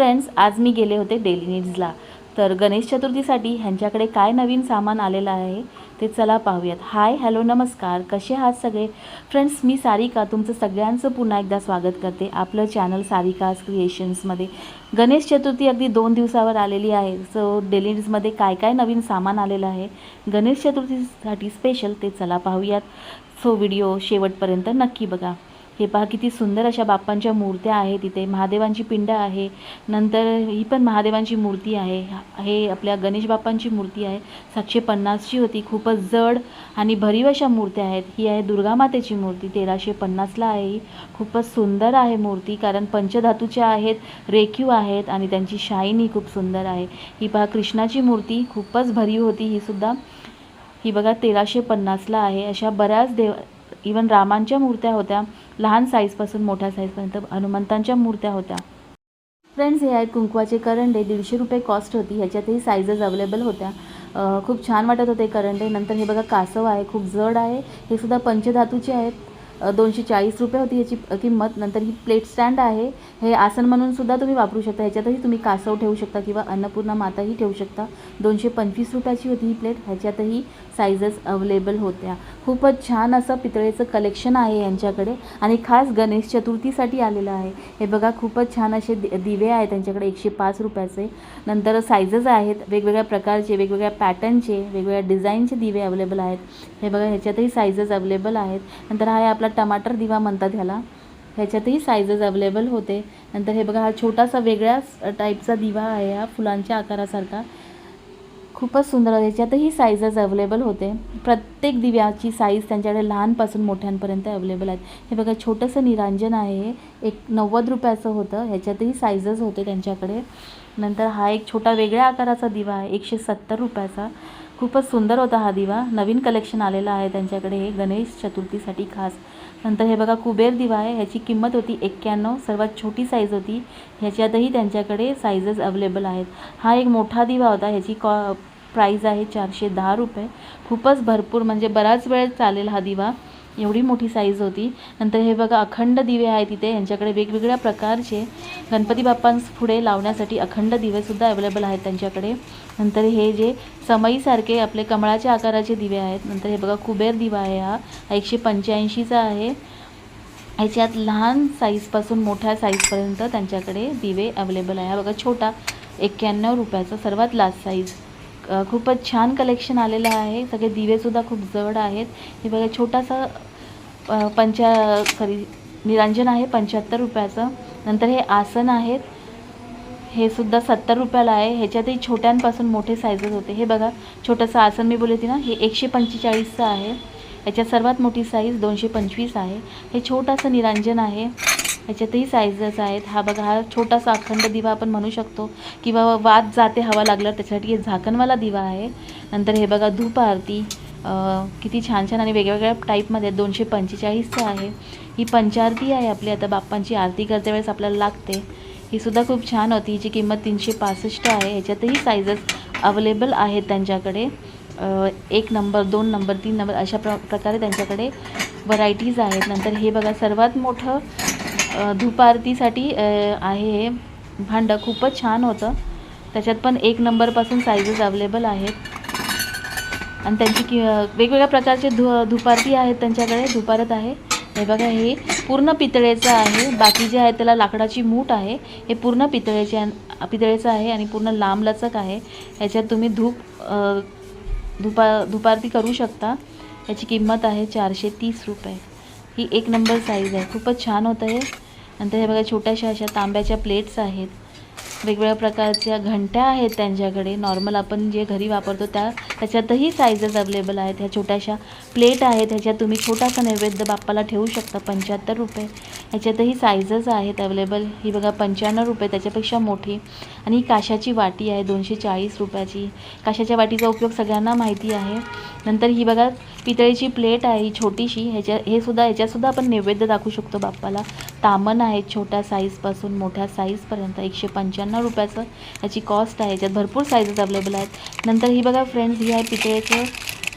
Friends आज मी गेले होते डेली नीड्सला तर गणेश चतुर्थीसाठी ह्यांच्याकडे काय नवीन सामान आलेलं आहे ते चला पाहूयात. हाय हॅलो नमस्कार. कसे आहात सगळे? फ्रेंड्स मी सारिका. तुमचं सगळ्यांचं पुन्हा एकदा स्वागत करते आपलं चॅनल सारिकाज क्रिएशन्समध्ये गणेश चतुर्थी अगदी दोन दिवसावर आलेली आहे. सो डेली नीड्समध्ये काय काय नवीन सामान आलेलं आहे? गणेश चतुर्थीसाठी स्पेशल ते चला पाहूयात. सो व्हिडिओ शेवटपर्यंत नक्की बघा. हे पहा किती सुंदर अशा बाप्पांच्या मूर्त्या आहेत तिथे महादेवांची पिंड आहे. नंतर ही पण महादेवांची मूर्ती आहे. हे आपल्या गणेश बाप्पांची मूर्ती आहे. सातशे पन्नासची होती. खूपच जड आणि भरीव अशा मूर्त्या आहेत. ही आहे दुर्गा मातेची मूर्ती. तेराशे पन्नासला आहे ही. खूपच सुंदर आहे मूर्ती कारण पंचधातूच्या आहेत रेखीव आहेत आणि त्यांची शाईन ही खूप सुंदर आहे. ही पहा कृष्णाची मूर्ती खूपच भरीव होती. ही सुद्धा ही बघा तेराशे पन्नासला आहे. अशा बऱ्याच देव इवन रामांच्या मूर्त्या होत्या लहान साईजपासून मोठ्या साईजपर्यंत हनुमंतांच्या मूर्त्या होत्या. फ्रेंड्स हे आहेत कुंकवाचे करंडे दीडशे रुपये कॉस्ट होती ह्याच्यातही साईजेस अवेलेबल होत्या. खूप छान वाटत होते करंडे नंतर हे बघा कासव आहे खूप जड आहे. हे सुद्धा पंचधातूचे आहेत. दोनशे चाळीस रुपये होती याची किंमत. नंतर ही प्लेट स्टँड आहे. हे आसन म्हणून सुद्धा तुम्ही वापरू शकता. ह्याच्यातही तुम्ही कासव ठेवू शकता किंवा अन्नपूर्णा माताही ठेवू शकता. दोनशे पंचवीस रुपयाची होती ही प्लेट ह्याच्यातही साईजेस अवेलेबल होत्या. खूपच छान असं पितळेचं कलेक्शन आहे यांच्याकडे. आणि खास गणेश चतुर्थीसाठी आलेलं आहे. हे बघा खूपच छान असे दि दिवे आहेत त्यांच्याकडे एकशे पाच रुपयाचे. नंतर साईजेस आहेत वेगवेगळ्या प्रकारचे वेगवेगळ्या पॅटर्नचे वेगवेगळ्या डिझाईनचे दिवे अवेलेबल आहेत. हे बघा ह्याच्यातही साईजेस अवेलेबल आहेत. नंतर हा आहे आपला टमाटर दिवा म्हणतात ह्याला. ह्याच्यातही साईजेस अवेलेबल होते. नंतर हे बघा हा छोटासा वेगळ्याच टाईपचा दिवा आहे हा फुलांच्या आकारासारखा. खूपच सुंदर आहे ह्याच्यातही साईजेस अवेलेबल होते. प्रत्येक दिव्याची साईज त्यांच्याकडे लहानपासून मोठ्यांपर्यंत अवेलेबल आहेत. हे बघा छोटंसं निरांजन आहे. एक नव्वद रुपयाचं होतं. ह्याच्यातही साईजेस होते त्यांच्याकडे. नंतर हा एक छोटा वेगळ्या आकाराचा दिवा आहे. एकशे सत्तर रुपयाचा. खूपच सुंदर होता हा दिवा. नवीन कलेक्शन आलेला आहे त्यांच्याकडे. हे गणेश चतुर्थीसाठी खास. नंतर हे बघा कुबेर दिवा आहे. ह्याची किंमत होती एक्क्याण्णव सर्वात छोटी साईज होती. ह्याच्यातही त्यांच्याकडे साईजेस अवेलेबल आहेत. हा एक मोठा दिवा होता. ह्याची कॉ प्राईज आहे चारशे दहा रुपये. खूपच भरपूर म्हणजे बराच वेळ चालेल हा दिवा. एवढी मोठी साईज होती. नंतर हे बघा अखंड दिवे आहेत तिथे यांच्याकडे वेगवेगळ्या प्रकारचे. गणपती बाप्पांस पुढे लावण्यासाठी अखंड दिवेसुद्धा अवेलेबल आहेत त्यांच्याकडे. नंतर हे जे समईसारखे आपले कमळाच्या आकाराचे दिवे आहेत नंतर हे बघा कुबेर दिवा आहे हा. एकशे पंच्याऐंशीचा आहे. ह्याच्यात लहान साईजपासून मोठ्या साईजपर्यंत त्यांच्याकडे दिवे अवेलेबल आहे. हा बघा छोटा एक्क्याण्णव रुपयाचा सर्वात लास्ट साईज खूपच छान कलेक्शन आलेलं आहे. सगळे दिवेसुद्धा खूप जड आहेत. हे बघा छोटासा पंचा सॉरी निरांजन आहे पंच्याहत्तर रुपयाचं. नंतर हे आसन आहेत. हे सुद्धा सत्तर रुपयाला आहे. ह्याच्यातही छोट्यांपासून मोठे साईजेस होते. हे बघा छोटंसं आसन मी बोलते ना हे एकशे पंचेचाळीसचं आहे. ह्याच्यात सर्वात मोठी साईज दोनशे पंचवीस आहे. हे छोटंसं निरांजन आहे. ह्याच्यातही साईजेस आहेत. हा बघा हा छोटासा अखंड दिवा आपण म्हणू शकतो किंवा वाद जाते हवा लागल्यावर त्याच्यासाठी हे झाकणवाला दिवा आहे. नंतर हे बघा धूप आरती किती छान छान आणि वेगवेगळ्या टाईपमध्ये दोनशे पंचेचाळीसचं आहे. ही पंचारती आहे आपली. आता बाप्पांची आरती करते वेळेस आपल्याला लागते. ही सुद्धा खूप छान होती. हिची किंमत तीनशे पासष्ट आहे. याच्यातही साईजेस अवेलेबल आहेत त्यांच्याकडे. एक नंबर दोन नंबर तीन नंबर अशा प्र प्रकारे त्यांच्याकडे व्हरायटीज आहेत. नंतर हे बघा सर्वात मोठं धूप आरतीसाठी आहे हे. भांडं खूपच छान होतं. त्याच्यात पण एक नंबरपासून साईजेस अवेलेबल आहेत. आणि त्यांची कि वेगवेगळ्या प्रकारचे धु धुपारती आहेत त्यांच्याकडे. धुपारत आहे. हे बघा हे पूर्ण पितळेचं आहे. बाकी जे आहे त्याला लाकडाची मूठ आहे. हे पूर्ण पितळेचे पितळेचं आहे आणि पूर्ण लांब लचक आहे. ह्याच्यात तुम्ही धूप धुपा धुपारती करू शकता. याची किंमत आहे चारशे तीस रुपये. ही एक नंबर साईज आहे. खूपच छान होतं हे नंतर हे बघा छोट्याशा अशा तांब्याच्या प्लेट्स आहेत. वेगवेगळ्या प्रकारच्या घंट्या आहेत त्यांच्याकडे. नॉर्मल आपण जे घरी वापरतो त्या त्याच्यातही साईजेस अवेलेबल आहेत. ह्या छोट्याशा प्लेट आहेत. ह्याच्यात तुम्ही छोटासा नैवेद्य बाप्पाला ठेवू शकता पंच्याहत्तर रुपये. ह्याच्यातही साईजेस आहेत अवेलेबल ही बघा पंच्याण्णव रुपये त्याच्यापेक्षा मोठी. आणि ही काशाची वाटी आहे दोनशे चाळीस रुपयाची. काशाच्या वाटीचा उपयोग सगळ्यांना माहिती आहे. नंतर ही बघा पितळेची प्लेट आहे ही छोटीशी. ह्याच्या हे सुद्धा ह्याच्यातसुद्धा आपण नैवेद्य दाखवू शकतो बाप्पाला. तामन आहे छोट्या साईजपासून मोठ्या साईजपर्यंत एकशे पंच्याण्णव रुपयाचं. याची कॉस्ट आहे. याच्यात भरपूर साईजेस अवेलेबल आहेत. नंतर ही बघा फ्रेंड्स ही आहे पितळेचं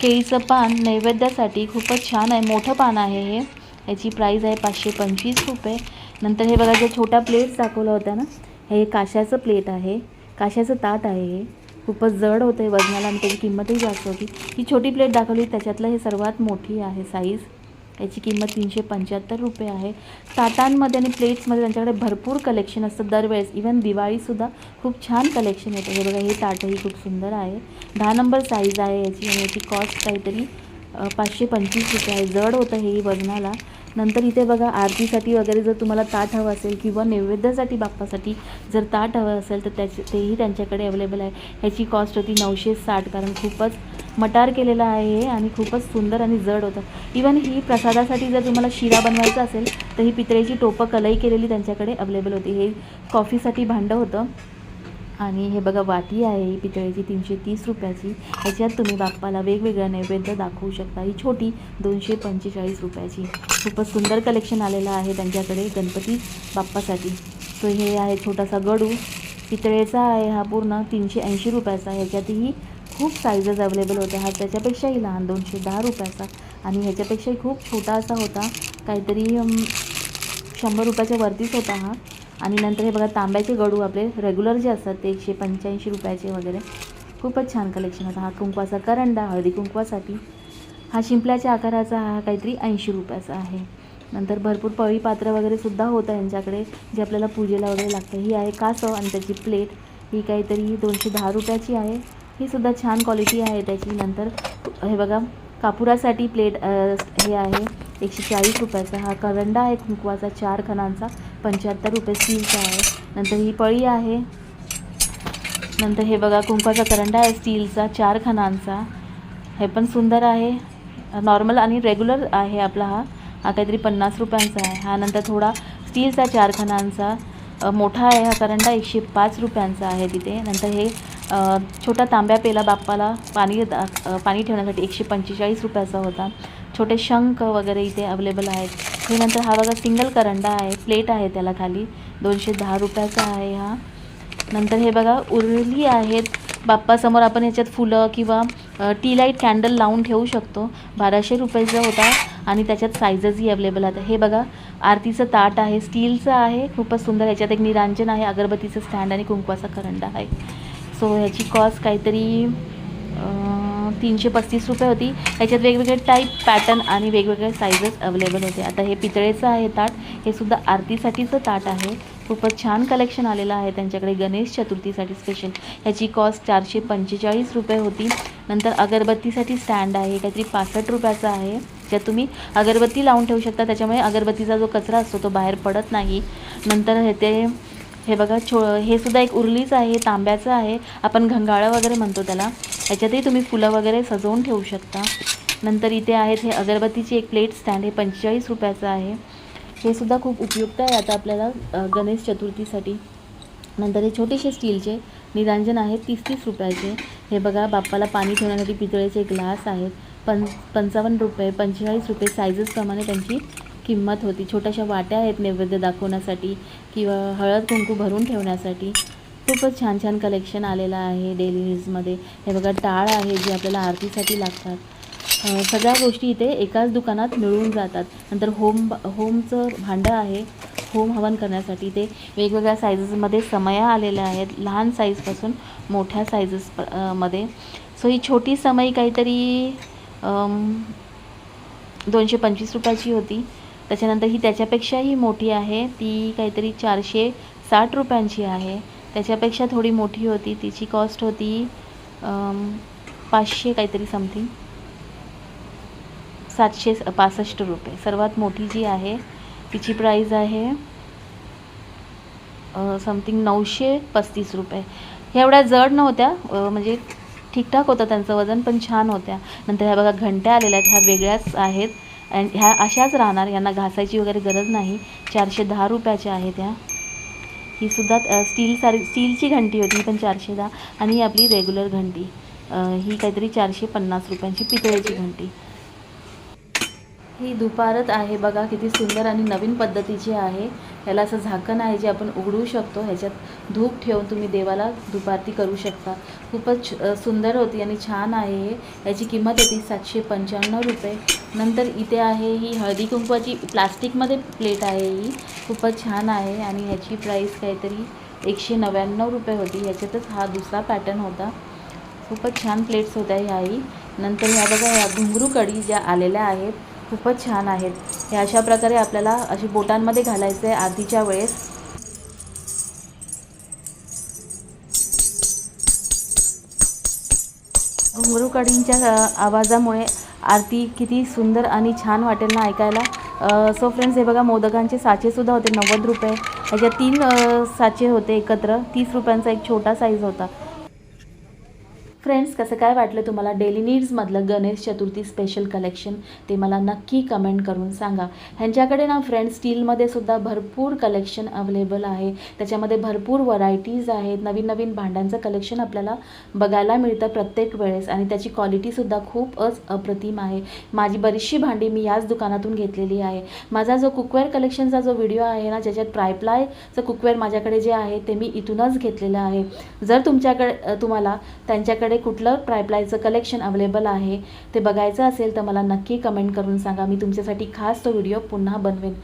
केळीचं पान. नैवेद्यासाठी खूपच छान आहे. मोठं पान आहे हे. याची प्राईज आहे पाचशे पंचवीस रुपये. नंतर हे बघा ज्या छोट्या प्लेट्स दाखवल्या होत्या ना हे काशाचं प्लेट आहे. काशाचं ताट आहे हे. खूपच जड होते वजनाला आणि त्याची किंमतही जास्त होती. ही छोटी प्लेट दाखवली त्याच्यातलं हे सर्वात मोठी आहे साईज याची किंमत तीनशे पंच्याहत्तर रुपये आहे. ताटांमध्ये आणि प्लेट्समध्ये त्यांच्याकडे भरपूर कलेक्शन असतं. दरवेळेस इवन दिवाळीसुद्धा खूप छान कलेक्शन येतं. हे बघा हे ताटही खूप सुंदर आहे. दहा नंबर साईज आहे याची आणि याची कॉस्ट काहीतरी पाचशे पंचवीस रुपये आहे. जड होतं हे वजनाला. नंतर इथे बघा आरतीसाठी वगैरे जर तुम्हाला ताट हवं असेल किंवा नैवेद्यासाठी बाप्पासाठी जर ताट हवं असेल तर त्याचे तेही त्यांच्याकडे अवेलेबल आहे. ह्याची कॉस्ट होती नऊशे साठ कारण खूपच मटार केलेलं आहे हे आणि खूपच सुंदर आणि जड होतं. इवन ही प्रसादासाठी जर तुम्हाला शिरा बनवायचा असेल तर ही पितळेची टोपं कलई केलेली त्यांच्याकडे अवेलेबल होती. हे कॉफीसाठी भांडं होतं. आणि हे बघा वाटी आहे ही पितळेची तीनशे तीस रुपयाची. ह्याच्यात तुम्ही बाप्पाला वेगवेगळ्या नैवेद्य दाखवू शकता. ही छोटी दोनशे पंचेचाळीस रुपयाची. खूपच सुंदर कलेक्शन आलेलं आहे त्यांच्याकडे गणपती बाप्पासाठी. सो हे आहे छोटासा गडू. पितळेचा आहे हा पूर्ण तीनशे ऐंशी रुपयाचा. ह्याच्यातही खूप साईजेस अवेलेबल होत्या. हा त्याच्यापेक्षाही लहान दोनशे दहा रुपयाचा. आणि ह्याच्यापेक्षाही खूप छोटा असा होता. काहीतरी शंभर रुपयाच्या वरतीच होता हा. आणि नंतर हे बघा तांब्याचे गडू आपले रेग्युलर जे असतात ते एकशे पंच्याऐंशी रुपयाचे वगैरे. खूपच छान कलेक्शन होता. हा कुंकवाचा करंडा हळदी कुंकवासाठी. हा शिंपल्याच्या आकाराचा हा काहीतरी ऐंशी रुपयाचा आहे. नंतर भरपूर पळी पात्र वगैरे सुद्धा होतं यांच्याकडे जे आपल्याला पूजेला वगैरे लागतं. ही आहे कासव आणि त्याची प्लेट ही काहीतरी दोनशे दहा रुपयाची आहे. ही सुद्धा छान क्वालिटी आहे त्याची. नंतर हे बघा कापुरासाठी प्लेट हे आहे एकशे चाळीस रुपयाचा. हा करंडा आहे कुंकवाचा चार खणांचा. पंच्याहत्तर रुपये स्टीलचा आहे. नंतर ही पळी आहे. नंतर हे बघा कुंकवाचा करंडा आहे स्टीलचा चार खणांचा. हे पण सुंदर आहे. नॉर्मल आणि रेग्युलर आहे आपला हा. हा काहीतरी पन्नास रुपयांचा आहे. हा नंतर थोडा स्टीलचा चार खणांचा. मोठा आहे हा करंडा एकशे पाच रुपयांचा आहे तिथे. नंतर हे छोटा तांब्या पेला बाप्पाला पाणी दा- पाणी ठेवण्यासाठी एकशे पंचेचाळीस रुपयाचा होता. छोटे शंख वगैरे इथे अवेलेबल आहेत. हे नंतर हा बघा सिंगल करंडा आहे. प्लेट आहे त्याला खाली. दोनशे दहा रुपयाचा आहे हा. नंतर हे बघा उरली आहेत. बाप्पासमोर आपण याच्यात फुलं किंवा टी लाइट कॅन्डल लावून ठेवू शकतो. बाराशे रुपयाचा होता आणि त्याच्यात साईजेसही अवेलेबल आहेत. हे बघा आरतीचं ताट आहे. स्टीलचं आहे. खूपच सुंदर. याच्यात एक निरांजन आहे. अगरबत्तीचं स्टँड आणि कुंकवाचा करंडा आहे. सो ह्याची कॉस्ट काहीतरी तीनशे पस्तीस रुपये होती. ह्याच्यात वेगवेगळे टाईप पॅटर्न आणि वेगवेगळे साईजेस अवेलेबल होते. आता हे पितळेचं आहे ताट. हे सुद्धा आरतीसाठीचं ताट आहे. खूपच छान कलेक्शन आलेलं आहे त्यांच्याकडे. गणेश चतुर्थीसाठी स्पेशल ह्याची कॉस्ट चारशे पंचेचाळीस रुपये होती. नंतर अगरबत्तीसाठी स्टँड आहे. काहीतरी पासष्ट रुपयाचा आहे. ज्यात तुम्ही अगरबत्ती लावून ठेवू शकता. त्याच्यामुळे अगरबत्तीचा जो कचरा असतो तो बाहेर पडत नाही. नंतर हे ते हे बघा छो हे सुद्धा एक उरलीच आहे तांब्याचं आहे. आपण घंगाळं वगैरे म्हणतो त्याला. याच्यातही तुम्ही फुलं वगैरे सजवून ठेवू शकता. नंतर इथे आहेत हे अगरबत्तीची एक प्लेट स्टँड हे पंचेचाळीस रुपयाचं आहे. हे सुद्धा खूप उपयुक्त आहे आता आपल्याला गणेश चतुर्थीसाठी. नंतर हे छोटेसे स्टीलचे निरांजन आहेत तीस तीस रुपयाचे. हे बघा बाप्पाला पाणी ठेवण्यासाठी पितळेचे ग्लास आहेत. पं पंचावन्न रुपये पंचेचाळीस रुपये सायझेसप्रमाणे त्यांची किंमत होती. छोट्याशा वाट्या आहेत नैवेद्य दाखवण्यासाठी किंवा हळद कुंकू भरून ठेवण्यासाठी. खूपच छान छान कलेक्शन आलेलं आहे डेली न्यूजमध्ये हे बघा टाळ आहे जे आपल्याला आरतीसाठी लागतात. सगळ्या गोष्टी इथे एकाच दुकानात मिळून जातात. नंतर होम होमचं भांडं आहे होम हवन करण्यासाठी. ते वेगवेगळ्या साईजेसमध्ये समया आलेल्या आहेत लहान साईजपासून मोठ्या साईजेस मध्ये. सो ही छोटी समई काहीतरी दोनशे पंचवीस रुपयाची होती. त्याच्यानंतर ही त्याच्यापेक्षाही मोठी आहे. ती काहीतरी चारशे साठ रुपयांची आहे. त्याच्यापेक्षा थोडी मोठी होती. तिची कॉस्ट होती पाचशे काहीतरी समथिंग सातशे पासष्ट रुपये. सर्वात मोठी जी आहे तिची प्राईज आहे समथिंग नऊशे पस्तीस रुपये. ह्या एवढ्या जड नव्हत्या म्हणजे ठीकठाक होतं त्यांचं वजन पण छान होत्या. नंतर ह्या बघा घंट्या आलेल्या आहेत. ह्या वेगळ्याच आहेत. ह्या अशाच राहणार यांना घासायची वगैरे गरज नाही. चारशे दहा रुपयाच्या आहेत ह्या. ही सुद्धा स्टील सारी स्टीलची घंटी होती पण चारशे दहा. आणि ही आपली रेग्युलर घंटी. ही काहीतरी चारशे पन्नास रुपयांची पितळेची घंटी. ही दुपारत आहे. बघा किती सुंदर आणि नवीन पद्धतीची आहे. याला असं झाकण आहे जे आपण उघडू शकतो. ह्याच्यात धूप ठेवून तुम्ही देवाला दुपारती करू शकता. खूपच सुंदर होती आणि छान आहे हे. याची किंमत होती सातशे पंच्याण्णव रुपये. नंतर इथे आहे ही हळदी कुंकवाची प्लास्टिकमध्ये प्लेट आहे ही. खूपच छान आहे आणि ह्याची प्राईस काहीतरी एकशे नव्याण्णव रुपये होती. ह्याच्यातच हा दुसरा पॅटर्न होता. खूपच छान प्लेट्स होत्या ह्याही नंतर ह्या बघा ह्या घुंगरू कडी ज्या आलेल्या आहेत. खूपच छान आहेत. हे अशा प्रकारे आपल्याला अशी बोटांमध्ये घालायचं आहे आधीच्या वेळेस. घुंगरू कडींच्या आवाजामुळे आरती किती सुंदर आणि छान वाटेल ना ऐकायला. सो फ्रेंड्स हे बघा मोदकांचे साचेसुद्धा होते नव्वद रुपये. ह्याच्या तीन साचे होते एकत्र तीस रुपयांचा एक छोटा साईज होता. फ्रेंड्स कसं काय वाटलं तुम्हाला डेली नीड्समधलं गणेश चतुर्थी स्पेशल कलेक्शन ते मला नक्की कमेंट करून सांगा. ह्यांच्याकडे ना फ्रेंड्स स्टीलमध्ये सुद्धा भरपूर कलेक्शन अवेलेबल आहे. त्याच्यामध्ये भरपूर व्हरायटीज आहेत. नवीन नवीन भांड्यांचं कलेक्शन आपल्याला बघायला मिळतं प्रत्येक वेळेस. आणि त्याची क्वालिटीसुद्धा खूपच अप्रतिम आहे. माझी बरीचशी भांडी मी याच दुकानातून घेतलेली आहे. माझा जो कुकवेअर कलेक्शनचा जो व्हिडिओ आहे ना ज्याच्यात ट्रायप्लायचं कुकवेअर माझ्याकडे जे आहे ते मी इथूनच घेतलेलं आहे. जर तुमच्याकडे तुम्हाला त्यांच्याकडे कुठलं ट्रायप्लायचं कलेक्शन अवेलेबल आहे ते बघायचं असेल तर मला नक्की कमेंट करून सांगा. मी तुमच्यासाठी खास तो व्हिडिओ पुन्हा बनवेन.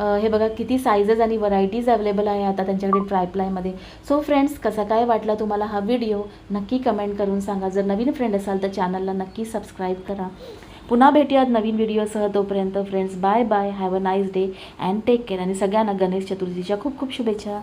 हे बघा किती सायझेस आणि व्हरायटीज अवेलेबल आहे आता त्यांच्याकडे ट्रायप्लायमध्ये सो फ्रेंड्स कसा काय वाटला तुम्हाला हा व्हिडिओ नक्की कमेंट करून सांगा. जर नवीन फ्रेंड असाल तर चॅनलला नक्की सबस्क्राईब करा. पुन्हा भेटूयात नवीन व्हिडिओसह तोपर्यंत friends bye bye have a nice day and take care आणि सगळ्यांना गणेश चतुर्थीच्या खूप खूप शुभेच्छा.